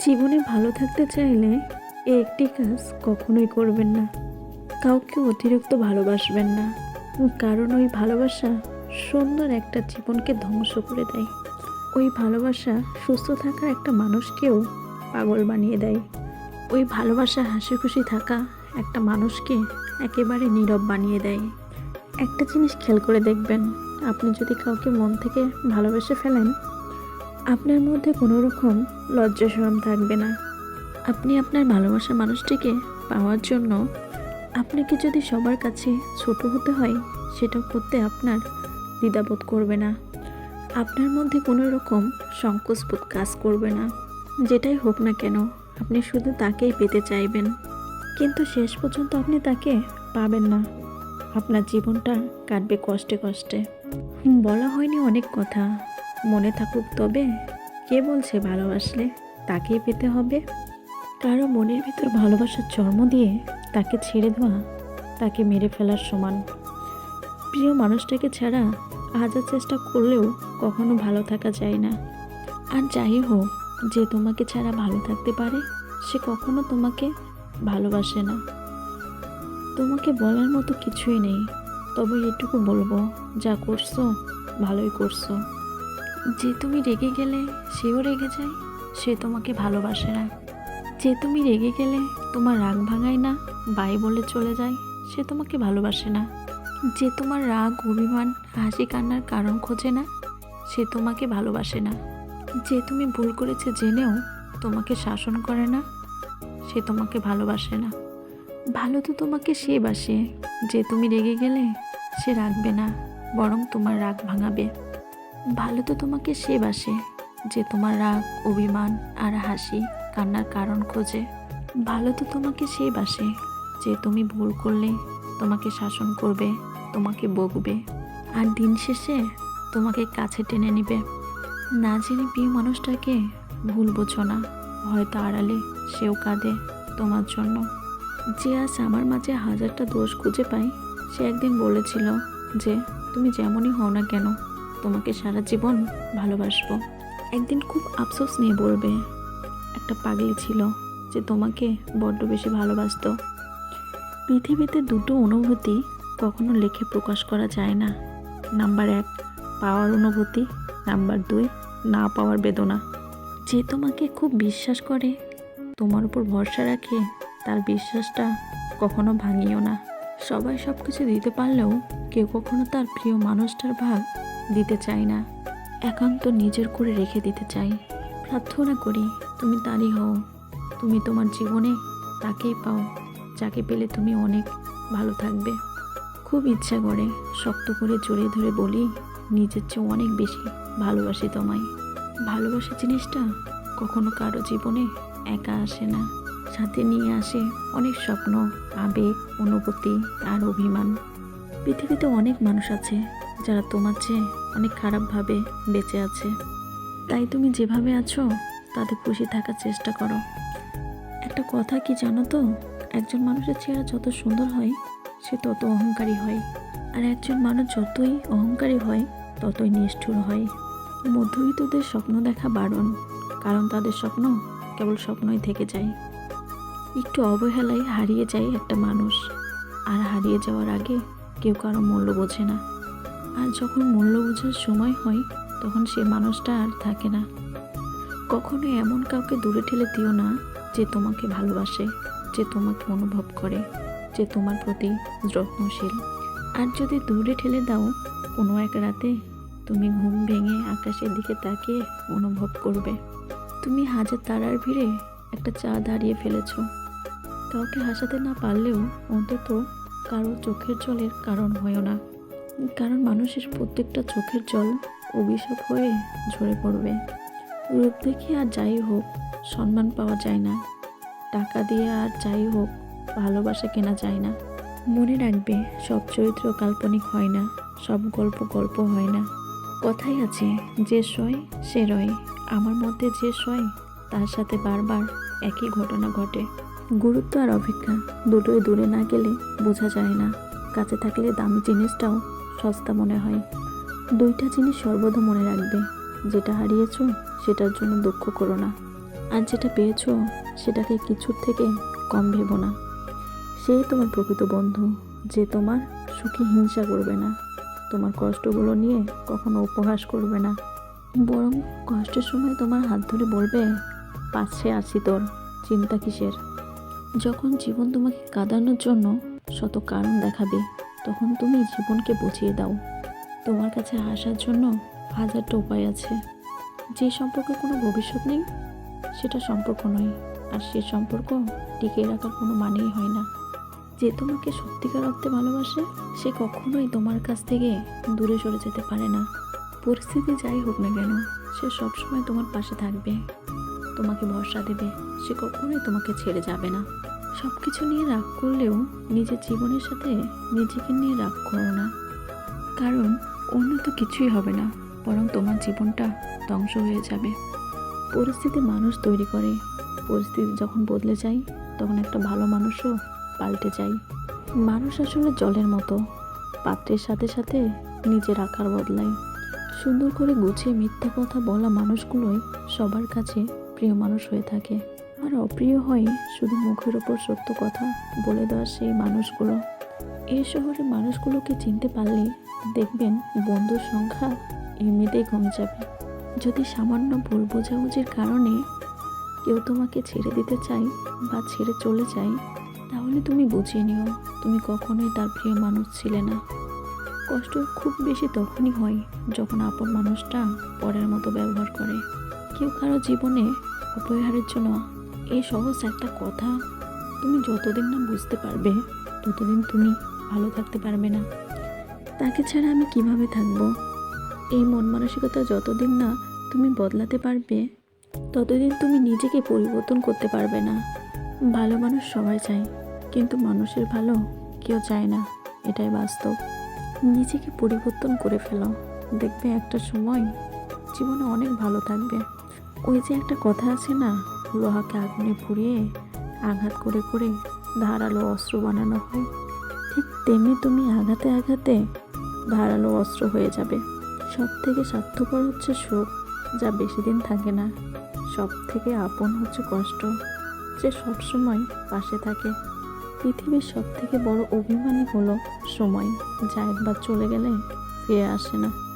জীবনে ভালো থাকতে চাইলে এই একটি কাজ কখনোই করবেন না। কাউকে অতিরিক্ত ভালোবাসবেন না। কারণ ওই ভালোবাসা সুন্দর একটা জীবনকে ধ্বংস করে দেয়। ওই ভালোবাসা সুস্থ থাকা একটা মানুষকেও পাগল বানিয়ে দেয়। ওই ভালোবাসা হাসি খুশি থাকা একটা মানুষকে একেবারে নীরব বানিয়ে দেয়। একটা জিনিস খেয়াল করে দেখবেন, আপনি যদি কাউকে মন থেকে ভালোবেসে ফেলেন আপনার মধ্যে কোনো রকম লজ্জা শরম থাকবে না। আপনি আপনার ভালোবাসা মানুষটিকে পাওয়ার জন্য আপনাকে যদি সবার কাছে ছোট হতে হয় সেটা করতে আপনার দ্বিধাবোধ করবে না। আপনার মধ্যে কোনো রকম সংকোচবোধ কাজ করবে না। যেটাই হোক না কেন, আপনি শুধু তাকেই পেতে চাইবেন। কিন্তু শেষ পর্যন্ত আপনি তাকে পাবেন না। আপনার জীবনটা কাটবে কষ্টে কষ্টে। বলা হয়নি অনেক কথা। মনে থাকুক তবে কে বলছে ভালোবাসলে তাকেই পেতে হবে। কারও মনের ভিতর ভালোবাসার জন্ম দিয়ে তাকে ছেড়ে দেওয়া, তাকে মেরে ফেলার সমান। প্রিয় মানুষটাকে ছাড়া হাজার চেষ্টা করলেও কখনো ভালো থাকা যায় না। আর যাই হোক, যে তোমাকে ছাড়া ভালো থাকতে পারে, সে কখনো তোমাকে ভালোবাসে না। তোমাকে বলার মতো কিছুই নেই, তবে এটুকু বলব, যা করছ, ভালোই করছ। যে তুমি রেগে গেলে সেও রেগে যায়, সে তোমাকে ভালোবাসে না। যে তুমি রেগে গেলে তোমার রাগ ভাঙায় না, বাই বলে চলে যায়, সে তোমাকে ভালোবাসে না। যে তোমার রাগ, অভিমান, হাসি, কান্নার কারণ খোঁজে না, সে তোমাকে ভালোবাসে না। যে তুমি ভুল করেছে জেনেও তোমাকে শাসন করে না, সে তোমাকে ভালোবাসে না। ভালো তো তোমাকে সে বাসে, যে তুমি রেগে গেলে সে রাখবে না, বরং তোমার রাগ ভাঙাবে। ভালো তো তোমাকে সে বাসে, যে তোমার রাগ, অভিমান আর হাসি কান্নার কারণ খোঁজে। ভালো তো তোমাকে সে বাসে, যে তুমি ভুল করলে তোমাকে শাসন করবে, তোমাকে বকবে। আর দিন শেষে তোমাকে কাছে টেনে নেবে। না জেনে প্রিয় মানুষটাকে ভুল বোঝো না, হয়তো আড়ালে সেও কাঁদে তোমার জন্য। যে আজ আমার মাঝে হাজারটা দোষ খুঁজে পাই সে একদিন বলেছিল যে, তুমি যেমনই হও না কেন তোমাকে সারা জীবন ভালোবাসবো। একদিন খুব আফসোস নিয়ে বলবে, একটা পাগলি ছিল যে তোমাকে বড্ড বেশি ভালোবাসতো। পৃথিবীতে দুটো অনুভূতি কখনো লেখে প্রকাশ করা যায় না। নাম্বার এক, পাওয়ার অনুভূতি। নাম্বার দুই, না পাওয়ার বেদনা। যে তোমাকে খুব বিশ্বাস করে, তোমার উপর ভরসা রাখে, তার বিশ্বাসটা কখনো ভাঙিও না। সবাই সব কিছু দিতে পারলেও কেউ কখনো তার প্রিয় মানুষটার ভাগ দিতে চাই না। একান্ত নিজের করে রেখে দিতে চাই। প্রার্থনা করি, তুমি তারই হও। তুমি তোমার জীবনে তাকেই পাও, যাকে পেলে তুমি অনেক ভালো থাকবে। খুব ইচ্ছা করে শক্ত করে জড়িয়ে ধরে বলি, নিজের চেয়ে অনেক বেশি ভালোবাসি তোমায়। ভালোবাসা জিনিসটা কখনো কারও জীবনে একা আসে না। সাথে নিয়ে আসে অনেক স্বপ্ন, আবেগ, অনুভূতি আর অভিমান। পৃথিবীতে অনেক মানুষ আছে যারা তোমার চেয়ে অনেক খারাপভাবে বেঁচে আছে। তাই তুমি যেভাবে আছো, তাতে খুশি থাকার চেষ্টা করো। একটা কথা কি জানো তো? একজন মানুষের চেহারা যত সুন্দর হয়, সে তত অহংকারী হয়। আর একজন মানুষ যতই অহংকারী হয়, ততই নিষ্ঠুর হয়। মধ্যবিত্তদের স্বপ্ন দেখা বারণ, কারণ তাদের স্বপ্ন কেবল স্বপ্নই থেকে যায়। একটু অবহেলায় হারিয়ে যায় একটা মানুষ, আর হারিয়ে যাওয়ার আগে কেউ কারও মূল্য বোঝে না। আর যখন মূল্য বোঝার সময় হয়, তখন সে মানুষটা আর থাকে না। কখনো এমন কাউকে দূরে ঠেলে দিও না যে তোমাকে ভালোবাসে, যে তোমাকে অনুভব করে, যে তোমার প্রতি যত্নশীল। আর যদি দূরে ঠেলে দাও, কোনো এক রাতে তুমি ঘুম ভেঙে আকাশের দিকে তাকিয়ে অনুভব করবে। তুমি হাজার তারার ভিড়ে একটা চা দাঁড়িয়ে ফেলেছ। কাউকে হাসাতে না পারলেও অন্তত কারও চোখের জলের কারণ হয়েও না। কারণ মানুষের প্রত্যেকটা চোখের জল অভিশাপ হয়ে ঝরে পড়বে। রূপ দেখে আর যাই হোক, সম্মান পাওয়া যায় না। টাকা দিয়ে আর যাই হোক, ভালোবাসা কেনা যায় না। মনে রাখবে, সব চরিত্র কাল্পনিক হয় না, সব গল্প গল্প হয় না। কথাই আছে, যে সয়, সে রয়। আমার মধ্যে যে সয়, তার সাথে বারবার একই ঘটনা ঘটে। গুরুত্ব আর অপেক্ষা, দুটোই দূরে না গেলে বোঝা যায় না। কাছে থাকলে দামি জিনিসটাও সস্তা মনে হয়। দুইটা জিনিস সর্বদা মনে রাখবে। যেটা হারিয়েছো, সেটার জন্য দুঃখ করো না। আর যেটা পেয়েছ, সেটাকে কিছুর থেকে কম ভেবো না। সে তোমার প্রকৃত বন্ধু, যে তোমার সুখী হিংসা করবে না। তোমার কষ্টগুলো নিয়ে কখনো উপহাস করবে না। বরং কষ্টের সময় তোমার হাত ধরে বলবে পাশে আছি তোর, চিন্তা কিসের? যখন জীবন তোমাকে কাঁদানোর জন্য শত কারণ দেখাবে তখন তুমি জীবনকে বুঝিয়ে দাও। তোমার কাছে আসার জন্য হাজারটা উপায় আছে। যে সম্পর্কে কোনো ভবিষ্যৎ নেই, সেটা সম্পর্ক নয়। আর সে সম্পর্ক টিকিয়ে রাখার কোনো মানেই হয় না। যে তোমাকে সত্যিকার অর্থে ভালোবাসে, সে কখনোই তোমার কাছ থেকে দূরে সরে যেতে পারে না। পরিস্থিতি যাই হোক না কেন, সে সবসময় তোমার পাশে থাকবে। তোমাকে ভরসা দেবে, সে কখনোই তোমাকে ছেড়ে যাবে না। সব কিছু নিয়ে রাগ করলেও নিজের জীবনের সাথে নিজেকে নিয়ে রাগ করো না। কারণ অন্য তো কিছুই হবে না, বরং তোমার জীবনটা ধ্বংস হয়ে যাবে। পরিস্থিতি মানুষ তৈরি করে। পরিস্থিতি যখন বদলে যায়, তখন একটা ভালো মানুষও পাল্টে যায়। মানুষ আসলে জলের মতো, পাত্রের সাথে সাথে নিজের আকার বদলায়। সুন্দর করে গুছিয়ে মিথ্যা কথা বলা মানুষগুলোই সবার কাছে প্রিয় মানুষ হয়ে থাকে। আর অপ্রিয় হয় শুধু মুখের ওপর সত্য কথা বলে দেওয়া সেই মানুষগুলো। এই শহরে মানুষগুলোকে চিনতে পারলে দেখবেন বন্ধুর সংখ্যা এমনিতেই কমে যাবে। যদি সামান্য ভুল বোঝাবুঝির কারণে কেউ তোমাকে ছেড়ে দিতে চায় বা ছেড়ে চলে যায়, তাহলে তুমি বুঝিয়ে নিও, তুমি কখনোই তার প্রিয় মানুষ ছিলে না। কষ্ট খুব বেশি তখনই হয় যখন আপন মানুষটা পরের মতো ব্যবহার করে। কেউ কারও জীবনে অপরিহারের জন্য এই সহজ একটা কথা তুমি যতদিন না বুঝতে পারবে, ততদিন তুমি ভালো থাকতে পারবে না। তাকে ছাড়া আমি কীভাবে থাকব? এই মন মানসিকতা যতদিন না তুমি বদলাতে পারবে, ততদিন তুমি নিজেকে পরিবর্তন করতে পারবে না। ভালো মানুষ সবাই চায়, কিন্তু মানুষের ভালো কেউ চায় না, এটাই বাস্তব। নিজেকে পরিবর্তন করে ফেলো। দেখবে একটা সময় জীবনে অনেক ভালো থাকবে। ওই যে একটা কথা আছে না লোহাকে আগুনে পুড়িয়ে আঘাত করে করে ধারালো অস্ত্র বানানো হয়। ঠিক তেমনি তুমি আঘাতে আঘাতে ধারালো অস্ত্র হয়ে যাবে। সব থেকে স্বার্থপর হচ্ছে সুখ, যা বেশি দিন থাকে না। সব থেকে আপন হচ্ছে কষ্ট, যে সবসময় পাশে থাকে। পৃথিবীর সব থেকে বড় অভিমানী হলো সময়, যা একবার চলে গেলে ফিরে আসে না।